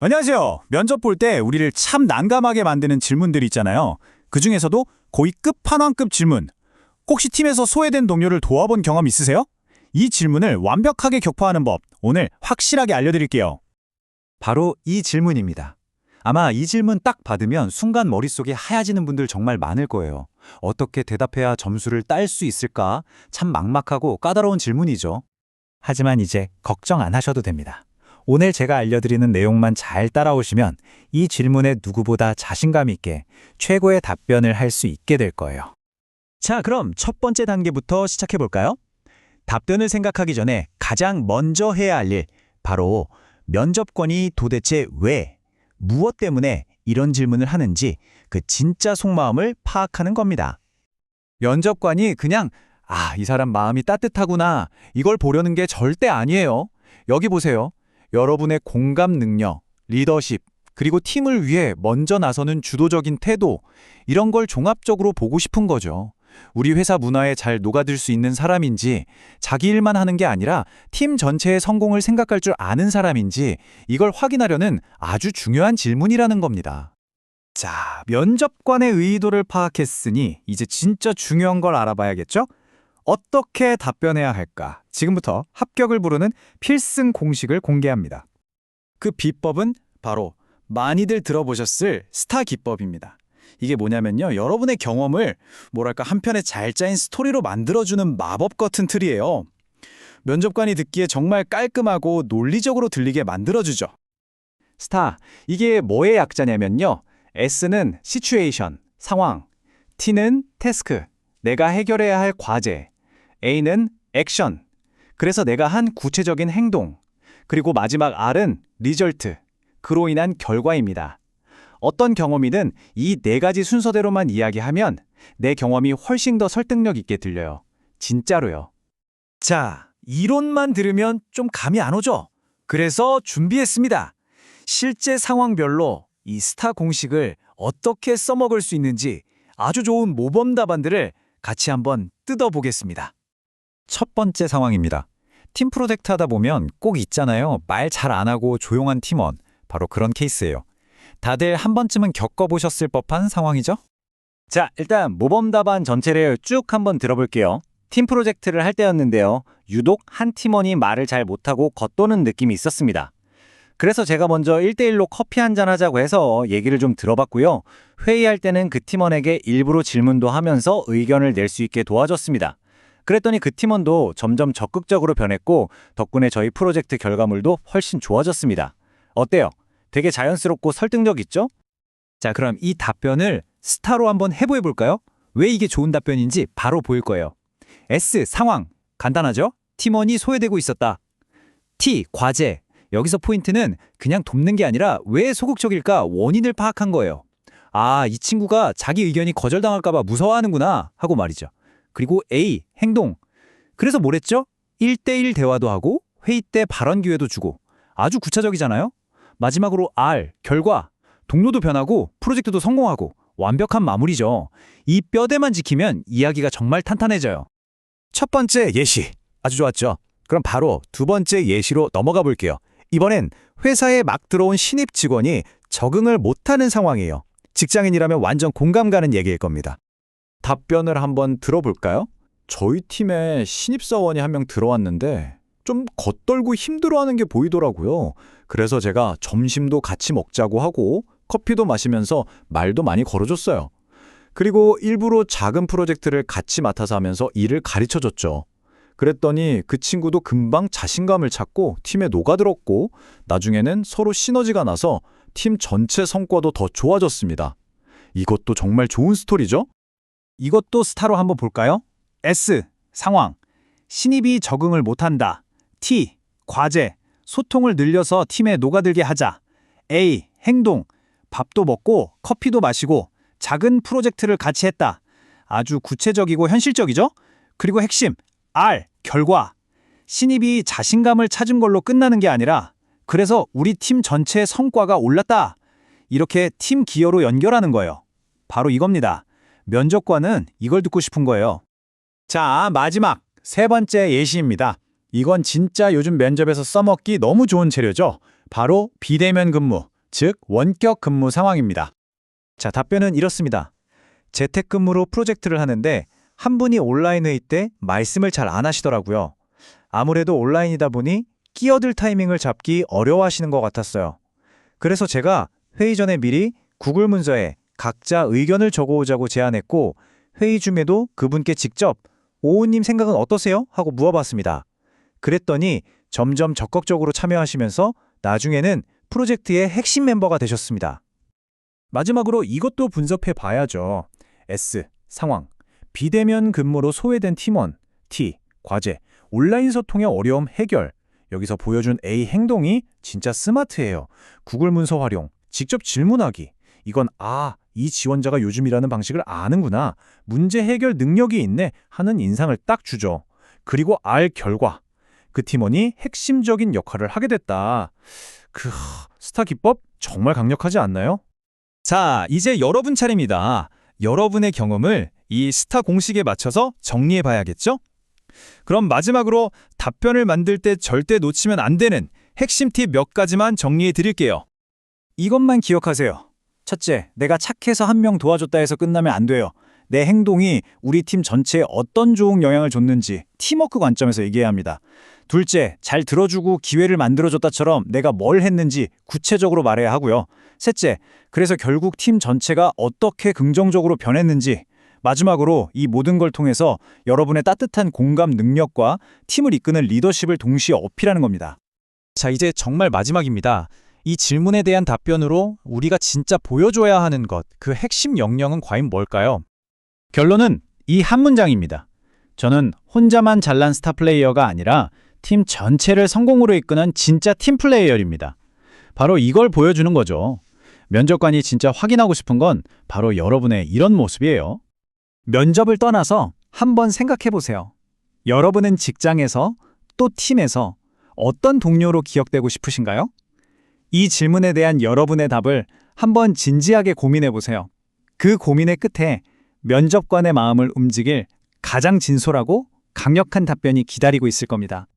안녕하세요. 면접 볼 때 우리를 참 난감하게 만드는 질문들이 있잖아요. 그 중에서도 거의 끝판왕급 질문. 혹시 팀에서 소외된 동료를 도와본 경험 있으세요? 이 질문을 완벽하게 격파하는 법, 오늘 확실하게 알려드릴게요. 바로 이 질문입니다. 아마 이 질문 딱 받으면 순간 머릿속이 하얘지는 분들 정말 많을 거예요. 어떻게 대답해야 점수를 딸 수 있을까? 참 막막하고 까다로운 질문이죠. 하지만 이제 걱정 안 하셔도 됩니다. 오늘 제가 알려드리는 내용만 잘 따라오시면 이 질문에 누구보다 자신감 있게 최고의 답변을 할 수 있게 될 거예요. 자, 그럼 첫 번째 단계부터 시작해 볼까요? 답변을 생각하기 전에 가장 먼저 해야 할 일, 바로 면접관이 도대체 왜, 무엇 때문에 이런 질문을 하는지 그 진짜 속마음을 파악하는 겁니다. 면접관이 그냥 아, 이 사람 마음이 따뜻하구나. 이걸 보려는 게 절대 아니에요. 여기 보세요. 여러분의 공감 능력, 리더십, 그리고 팀을 위해 먼저 나서는 주도적인 태도, 이런 걸 종합적으로 보고 싶은 거죠. 우리 회사 문화에 잘 녹아들 수 있는 사람인지, 자기 일만 하는 게 아니라 팀 전체의 성공을 생각할 줄 아는 사람인지, 이걸 확인하려는 아주 중요한 질문이라는 겁니다. 자, 면접관의 의도를 파악했으니 이제 진짜 중요한 걸 알아봐야겠죠? 어떻게 답변해야 할까? 지금부터 합격을 부르는 필승 공식을 공개합니다. 그 비법은 바로 많이들 들어보셨을 스타 기법입니다. 이게 뭐냐면요. 여러분의 경험을 뭐랄까 한 편의 잘 짜인 스토리로 만들어주는 마법 같은 틀이에요. 면접관이 듣기에 정말 깔끔하고 논리적으로 들리게 만들어주죠. 스타, 이게 뭐의 약자냐면요. S는 시츄에이션, 상황, T는 태스크, 내가 해결해야 할 과제, A는 액션, 그래서 내가 한 구체적인 행동, 그리고 마지막 R은 리절트, 그로 인한 결과입니다. 어떤 경험이든 이 네 가지 순서대로만 이야기하면 내 경험이 훨씬 더 설득력 있게 들려요. 진짜로요. 자, 이론만 들으면 좀 감이 안 오죠? 그래서 준비했습니다. 실제 상황별로 이 스타 공식을 어떻게 써먹을 수 있는지 아주 좋은 모범 답안들을 같이 한번 뜯어보겠습니다. 첫 번째 상황입니다. 팀 프로젝트 하다 보면 꼭 있잖아요. 말 잘 안 하고 조용한 팀원. 바로 그런 케이스예요. 다들 한 번쯤은 겪어보셨을 법한 상황이죠? 자, 일단 모범 답안 전체를 쭉 한번 들어볼게요. 팀 프로젝트를 할 때였는데요. 유독 한 팀원이 말을 잘 못하고 겉도는 느낌이 있었습니다. 그래서 제가 먼저 1대1로 커피 한 잔 하자고 해서 얘기를 좀 들어봤고요. 회의할 때는 그 팀원에게 일부러 질문도 하면서 의견을 낼 수 있게 도와줬습니다. 그랬더니 그 팀원도 점점 적극적으로 변했고 덕분에 저희 프로젝트 결과물도 훨씬 좋아졌습니다. 어때요? 되게 자연스럽고 설득력 있죠? 자, 그럼 이 답변을 스타로 한번 해보해 볼까요? 왜 이게 좋은 답변인지 바로 보일 거예요. S, 상황. 간단하죠? 팀원이 소외되고 있었다. T, 과제. 여기서 포인트는 그냥 돕는 게 아니라 왜 소극적일까 원인을 파악한 거예요. 아, 이 친구가 자기 의견이 거절당할까 봐 무서워하는구나 하고 말이죠. 그리고 A, 행동. 그래서 뭐랬죠? 1대1 대화도 하고 회의 때 발언 기회도 주고 아주 구체적이잖아요? 마지막으로 R, 결과. 동료도 변하고 프로젝트도 성공하고 완벽한 마무리죠. 이 뼈대만 지키면 이야기가 정말 탄탄해져요. 첫 번째 예시. 아주 좋았죠? 그럼 바로 두 번째 예시로 넘어가 볼게요. 이번엔 회사에 막 들어온 신입 직원이 적응을 못하는 상황이에요. 직장인이라면 완전 공감 가는 얘기일 겁니다. 답변을 한번 들어볼까요? 저희 팀에 신입사원이 한 명 들어왔는데 좀 겉돌고 힘들어하는 게 보이더라고요. 그래서 제가 점심도 같이 먹자고 하고 커피도 마시면서 말도 많이 걸어줬어요. 그리고 일부러 작은 프로젝트를 같이 맡아서 하면서 일을 가르쳐줬죠. 그랬더니 그 친구도 금방 자신감을 찾고 팀에 녹아들었고 나중에는 서로 시너지가 나서 팀 전체 성과도 더 좋아졌습니다. 이것도 정말 좋은 스토리죠? 이것도 스타로 한번 볼까요? S. 상황. 신입이 적응을 못한다. T. 과제. 소통을 늘려서 팀에 녹아들게 하자. A. 행동. 밥도 먹고 커피도 마시고 작은 프로젝트를 같이 했다. 아주 구체적이고 현실적이죠? 그리고 핵심. R. 결과. 신입이 자신감을 찾은 걸로 끝나는 게 아니라 그래서 우리 팀 전체의 성과가 올랐다. 이렇게 팀 기여로 연결하는 거예요. 바로 이겁니다. 면접관은 이걸 듣고 싶은 거예요. 자, 마지막 세 번째 예시입니다. 이건 진짜 요즘 면접에서 써먹기 너무 좋은 재료죠. 바로 비대면 근무, 즉 원격 근무 상황입니다. 자, 답변은 이렇습니다. 재택근무로 프로젝트를 하는데 한 분이 온라인 회의 때 말씀을 잘 안 하시더라고요. 아무래도 온라인이다 보니 끼어들 타이밍을 잡기 어려워하시는 것 같았어요. 그래서 제가 회의 전에 미리 구글 문서에 각자 의견을 적어오자고 제안했고 회의 중에도 그분께 직접 오우님 생각은 어떠세요? 하고 물어봤습니다. 그랬더니 점점 적극적으로 참여하시면서 나중에는 프로젝트의 핵심 멤버가 되셨습니다. 마지막으로 이것도 분석해 봐야죠. S. 상황. 비대면 근무로 소외된 팀원. T. 과제. 온라인 소통의 어려움 해결. 여기서 보여준 A 행동이 진짜 스마트해요. 구글 문서 활용. 직접 질문하기. 이건 아, 이 지원자가 요즘이라는 방식을 아는구나. 문제 해결 능력이 있네 하는 인상을 딱 주죠. 그리고 R 결과. 그 팀원이 핵심적인 역할을 하게 됐다. 그 스타 기법 정말 강력하지 않나요? 자, 이제 여러분 차례입니다. 여러분의 경험을 이 스타 공식에 맞춰서 정리해 봐야겠죠? 그럼 마지막으로 답변을 만들 때 절대 놓치면 안 되는 핵심 팁 몇 가지만 정리해 드릴게요. 이것만 기억하세요. 첫째, 내가 착해서 한 명 도와줬다 해서 끝나면 안 돼요. 내 행동이 우리 팀 전체에 어떤 좋은 영향을 줬는지 팀워크 관점에서 얘기해야 합니다. 둘째, 잘 들어주고 기회를 만들어줬다처럼 내가 뭘 했는지 구체적으로 말해야 하고요. 셋째, 그래서 결국 팀 전체가 어떻게 긍정적으로 변했는지 마지막으로 이 모든 걸 통해서 여러분의 따뜻한 공감 능력과 팀을 이끄는 리더십을 동시에 어필하는 겁니다. 자, 이제 정말 마지막입니다. 이 질문에 대한 답변으로 우리가 진짜 보여줘야 하는 것, 그 핵심 역량은 과연 뭘까요? 결론은 이 한 문장입니다. 저는 혼자만 잘난 스타 플레이어가 아니라 팀 전체를 성공으로 이끄는 진짜 팀 플레이어입니다. 바로 이걸 보여주는 거죠. 면접관이 진짜 확인하고 싶은 건 바로 여러분의 이런 모습이에요. 면접을 떠나서 한번 생각해 보세요. 여러분은 직장에서 또 팀에서 어떤 동료로 기억되고 싶으신가요? 이 질문에 대한 여러분의 답을 한번 진지하게 고민해 보세요. 그 고민의 끝에 면접관의 마음을 움직일 가장 진솔하고 강력한 답변이 기다리고 있을 겁니다.